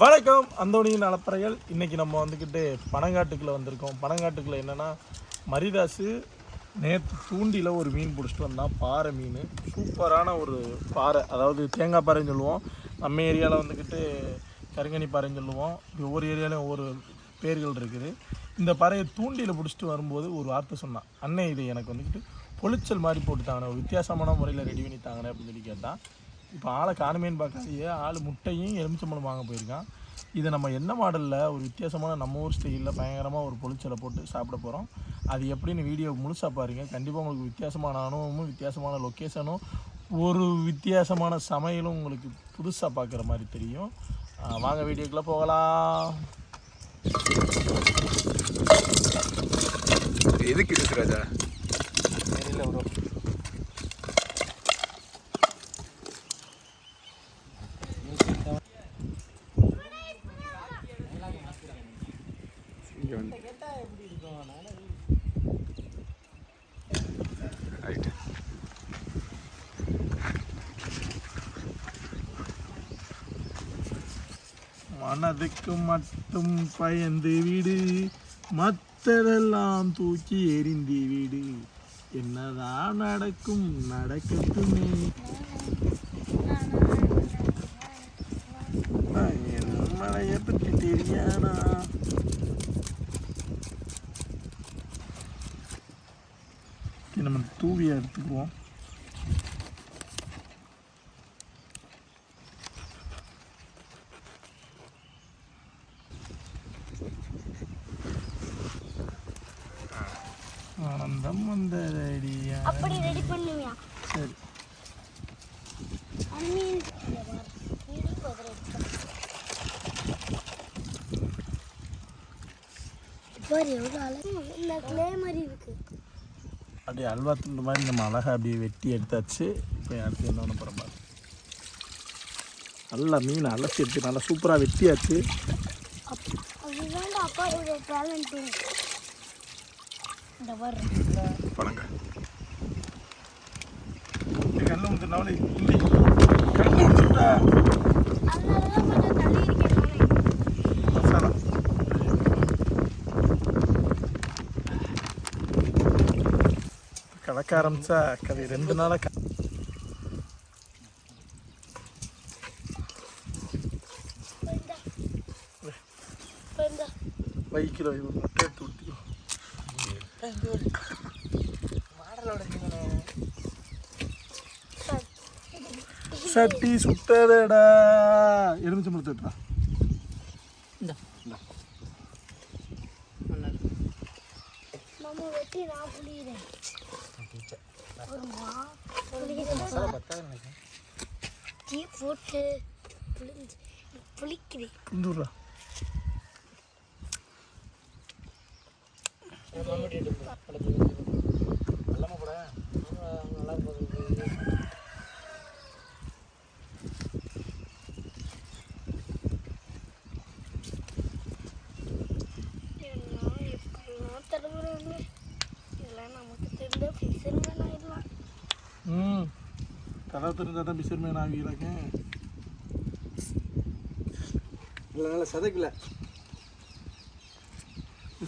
வணக்கம் அந்தோணியின் அலப்பறைகள் இன்றைக்கி நம்ம வந்துக்கிட்டு பனங்காட்டுக்குள்ளே வந்திருக்கோம். பனங்காட்டுக்குள்ளே என்னென்னா மரிதாசு நேற்று தூண்டியில் ஒரு மீன் பிடிச்சிட்டு வந்தான் பாறை மீன். சூப்பரான ஒரு பாறை. அதாவது தேங்காய் பாறைன்னு சொல்லுவோம். நம்ம ஏரியாவில் வந்துக்கிட்டு கருங்கனி பாறைன்னு சொல்லுவோம். ஒவ்வொரு ஏரியாலையும் ஒவ்வொரு பேர்கள் இருக்குது. இந்த பாறையை தூண்டியில் பிடிச்சிட்டு வரும்போது ஒரு வார்த்தை சொன்னான். அண்ணே இது எனக்கு வந்துக்கிட்டு பொளிச்சல் மாதிரி போட்டு தாங்கண்ணே ஒரு வித்தியாசமான முறையில் ரெடி பண்ணி தாங்கண்ணே அப்படின்னு சொல்லி கேட்டான். இப்போ ஆளை காணுமேன்னு பார்க்காதையே ஆள் முட்டையும் எலுமிச்சம்பழம் வாங்க போயிருக்கான். இதை நம்ம என்ன மாடலில் ஒரு வித்தியாசமான நம்ம ஊர் ஸ்டைலில் பயங்கரமாக ஒரு பொளிச்சலை போட்டு சாப்பிட போகிறோம் அது எப்படின்னு வீடியோ முழுசாக பாருங்கள் கண்டிப்பாக உங்களுக்கு வித்தியாசமான அனுபவமும் வித்தியாசமான லொக்கேஷனும் ஒரு வித்தியாசமான சமையலும் உங்களுக்கு புதுசாக பார்க்குற மாதிரி தெரியும். வாங்க வீடியோக்குள்ளே போகலாம். எதுக்கு இது ராஜா? தெரியல ப்ரோ இங்கே வந்து. ரைட் மனதுக்கு மட்டும் பயந்து விடு. மற்றதெல்லாம் தூக்கி எறிந்து விடு. என்னதான் நடக்கும் நடக்கட்டுமே. என் மலையை பற்றி தெரியாதா சரி, நம்ம தூவியை எடுத்துக்குவோம் ஆனந்தம் வந்ததடியா அப்படி ரெடி பண்ணுவியா? சரி. பாரு எவ்வளோ அழகு இல்லை கிளே மாதிரி இருக்கு. அப்படியே அல்வா துண்டு மாதிரி நம்ம அழகாக அப்படியே வெட்டி எடுத்தாச்சு. இப்போ அடுத்து என்ன பண்ண போகிறோம் நல்லா மீன் அலசி எடுத்து நல்லா சூப்பராக வெட்டியாச்சு. பணங்க கல்ல ஊற்றுனாலே இல்லை கல்ல ஊற்றுட்டா அதனால தான் கொஞ்சம் தள்ளி இருக்கேன் நானே மசாலா கலக்க ஆரம்பிச்சா கதை ரெண்டு நாளாக. வைக்கிலோ இது முட்டை எடுத்து ஊற்றிக்கோ சட்டி சுட்டதடா எலுமிச்சை மரத்தை விட்டுறா மாமா வெட்டி நான் புளியிறேன் டீ போட்டு புளிஞ்சு புளிக்கிறேன் குந்துடுறா கதை தெரிஞ்சால் தான் பிசர்மேன் ஆகிறாங்க இல்லை நல்லா சதைக்கல.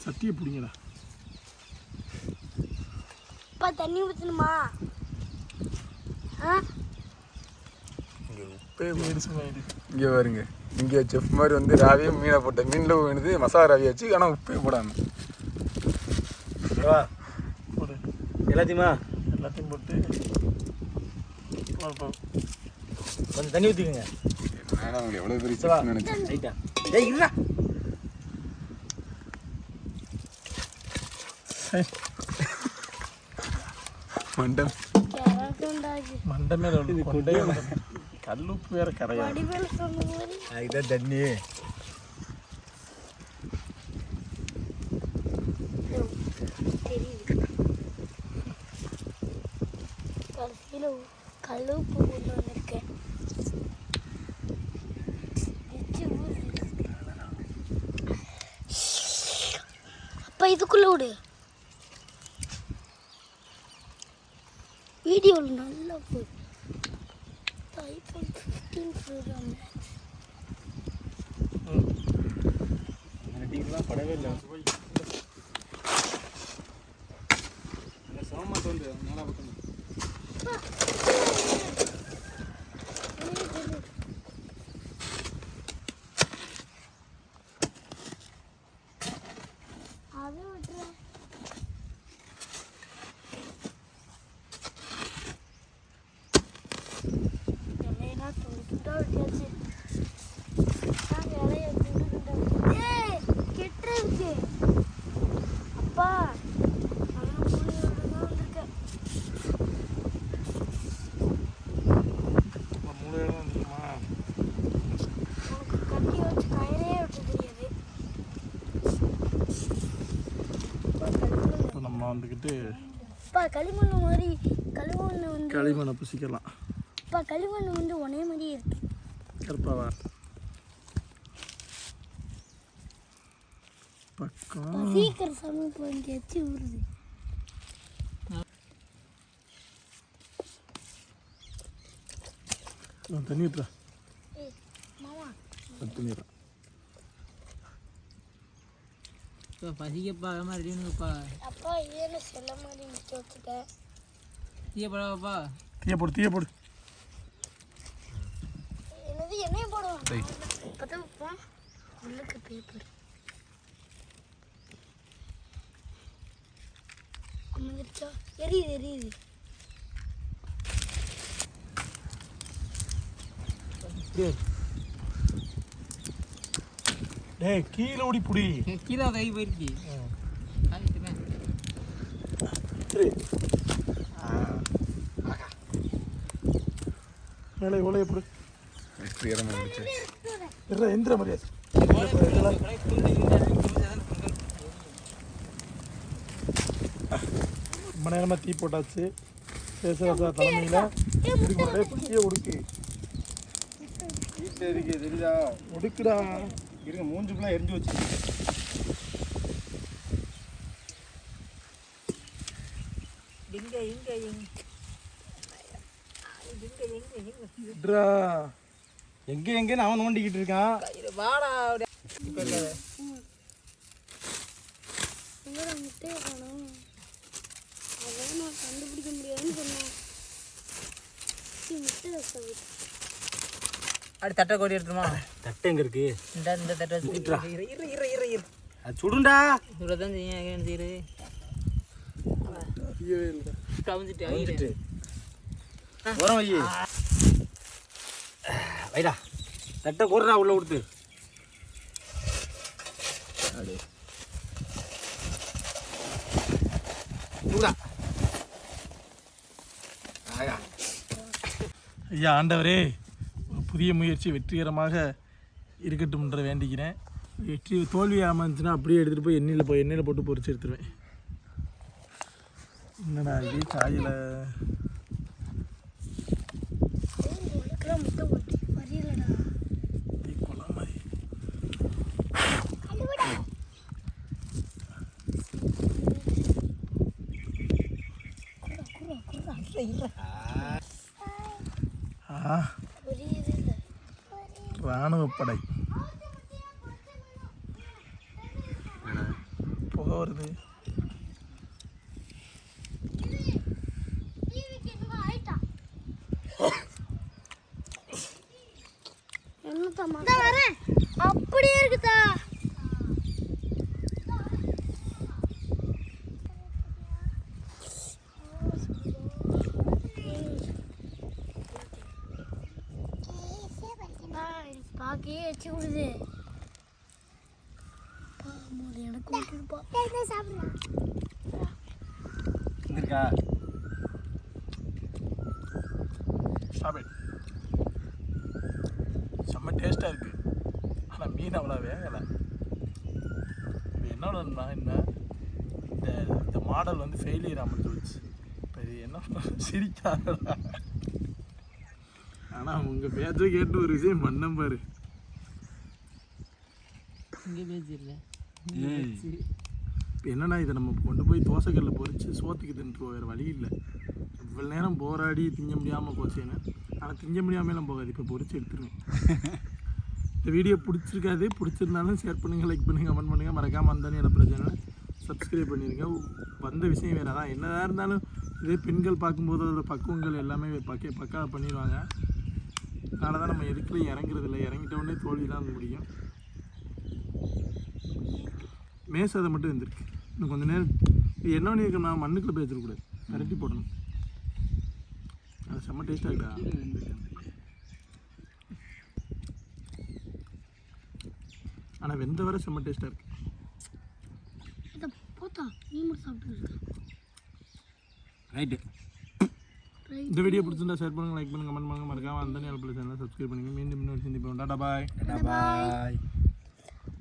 சட்டியை பிடிங்கடா. அப்பா தண்ணி ஊற்றணுமா இங்கே பாருங்க. இங்கே செஃப் மாதிரி வந்து ராவியை மீனை போட்ட மீனில் வேணுது மசாலா ராவி வச்சு ஆனால் உப்பே போடாமல் வா. போடு. எல்லாத்தையுமா? எல்லாத்தையும் போட்டு. கொஞ்சம் தண்ணி ஊற்றிக்கோங்க நான் அவங்க எவ்வளோ பெரிய வா. செஃப் நினச்சேன் ரைட்டா ஏய் இருடா சரி, மண்டம் யாராவது உண்டாகி மண்டை மேலே உள்ள இதுக்குள்ளே விடு. வீடியோவில் நல்லா போகுது ஐஃபோன் ஃபிஃப்டீன் ப்ரோக்ராம் படவே இல்லை. சிவமா தோன்று நல்லா பக்கம். வந்துக்கிட்டு அப்பா களிமண் மாதிரி களிமண் வந்து களிமண்ணை புசிக்கலாம். அப்பா களிமண் வந்து ஒரே மாதிரியே இருக்கு. கருப்பாவா பக்கம் சீக்கிரம் சமைப்பு இங்கே எச்சி ஊறுது. தண்ணி ஊற்றுறேன் ஏய் மாமா. ஊற்றுறேன் பசிக்கப்பா மாதிரி ரெடினுப்பா அப்பா ஏன்னு செல்ல மாதிரி நிற்க வச்சுட்டேன் தீய படாவாப்பா தீய போடு தீய போடு என்னது எண்ணெய் போடுவாங்க பற்ற வைப்போம் உள்ளுக்கு பேப்பர் குமிஞ்சிருச்சா எரியுது எரியுது டேய் கீழே ஓடி புடி. கீழே கை காமிச்சுமே மேலே முடிச்சு என்ற எந்திர மரியாதை ரொம்ப நேரமாக தீ போட்டாச்சு. சேசராசா தலைமையில். பிடிச்சியே உடுக்கு வீட்டில் இருக்கு தெரியுதா? உடுக்குடா இருங்க மூஞ்சு ஃபுல்லாக எரிஞ்சு வச்சு எங்க எங்க எங்க? விட்றா எங்க எங்கன்னு அவன் நோண்டிக்கிட்டு இருக்கான். வாடா முட்டையை காணும். அதான் நான் கண்டுபிடிக்க முடியாதுன்னு சொன்னேன். முட்டை அப்படி தட்டை கோடி எடுத்துமா தட்டை எங்க இருக்கு? இந்த இந்த தட்டை வச்சு இரு இரு இரு இரு இரு அது சுடுண்டா? இவ்வளோ தான் செய்யும் என்ன செய்யுது கவிஞ்சிட்டு வந்துட்டு உரம் வை வைடா. தட்டை போடுறா உள்ள கொடுத்து. ஆயா. ஐயா ஆண்டவரே. புதிய முயற்சி வெற்றிகரமாக இருக்கட்டும்ன்ற வேண்டிக்கிறேன் வெற்றி தோல்வி அமைஞ்சுன்னா அப்படியே எடுத்துகிட்டு போய் எண்ணெயில் போய் எண்ணெயில் போட்டு பொறிச்சு எடுத்துருவேன். என்னடா இது? காயில். உனக்குலாம் இராணுவ படை புகை வருது என்னத்தம்மா வரேன் அப்படியே இருக்குதா வச்சு விடுது பாம்பு எனக்கு சாப்பிடலாம் இருக்கா சாப்பிடு செம்ம டேஸ்ட்டாக இருக்குது ஆனால் மீன் அவ்வளோ வேகலை. இது என்னோடனா என்ன? இந்த இந்த மாடல் வந்து ஃபெயிலியர் அமைஞ்சிருச்சு இப்போ இது என்ன சிரிக்காதடா. ஆனால் உங்கள் பேச்சை கேட்டு ஒரு விஷயம் பண்ணேன் பாரு. இங்கே பேசிடல இப்போ என்னன்னா இதை நம்ம கொண்டு போய் தோசைக்கல்ல பொரிச்சு சோத்துக்கு தின்றுவோம் வேறு வழி இல்லை. இவ்வளோ நேரம் போராடி திங்க முடியாமல் போச்சேன்னு. ஆனால் திங்க முடியாமலாம் போகாது இப்போ பொரிச்சு எடுத்துருவேன். இந்த வீடியோ பிடிச்சிருக்காது பிடிச்சிருந்தாலும் ஷேர் பண்ணுங்கள் லைக் பண்ணுங்கள் கமெண்ட் பண்ணுங்கள் மறக்காமல் அந்த நிலப்பட சேனலை சப்ஸ்கிரைப் பண்ணிடுங்க வந்த விஷயம் வேறு தான் என்னதான் இருந்தாலும் இதே பெண்கள் பார்க்கும்போது அதோட பக்குவங்கள் எல்லாமே பக்க பக்கா பண்ணிடுவாங்க. அதனால தான் நம்ம எதுக்குள்ள இறங்குறது இல்லை. இறங்கிட்ட உடனே தோல்வி தான் முடியும். மேசதை மட்டும் இருந்திருக்கு. இன்னும் கொஞ்சம் நேரம் என்ன பண்ணியிருக்கோம்னா மண்ணுக்குள்ளே போய் வச்சிடக்கூடாது விரட்டி போடணும். அது செம்ம டேஸ்ட்டாக இருக்குடா. ஆனால் வெந்த வரை செம்ம டேஸ்ட்டாக இருக்கு. இதை போத்தா நீ மட்டும் சாப்பிட்டு ரைட்டு இந்த வீடியோ பிடிச்சிருந்தா ஷேர் பண்ணுங்க லைக் பண்ணுங்க கமெண்ட் பண்ணுங்க. மறக்காம அந்த நேரத்தில் சேனலை சப்ஸ்கிரைப் பண்ணுங்க மீண்டும் இன்னொரு சந்திப்போம். டாடா பாய். பாய்.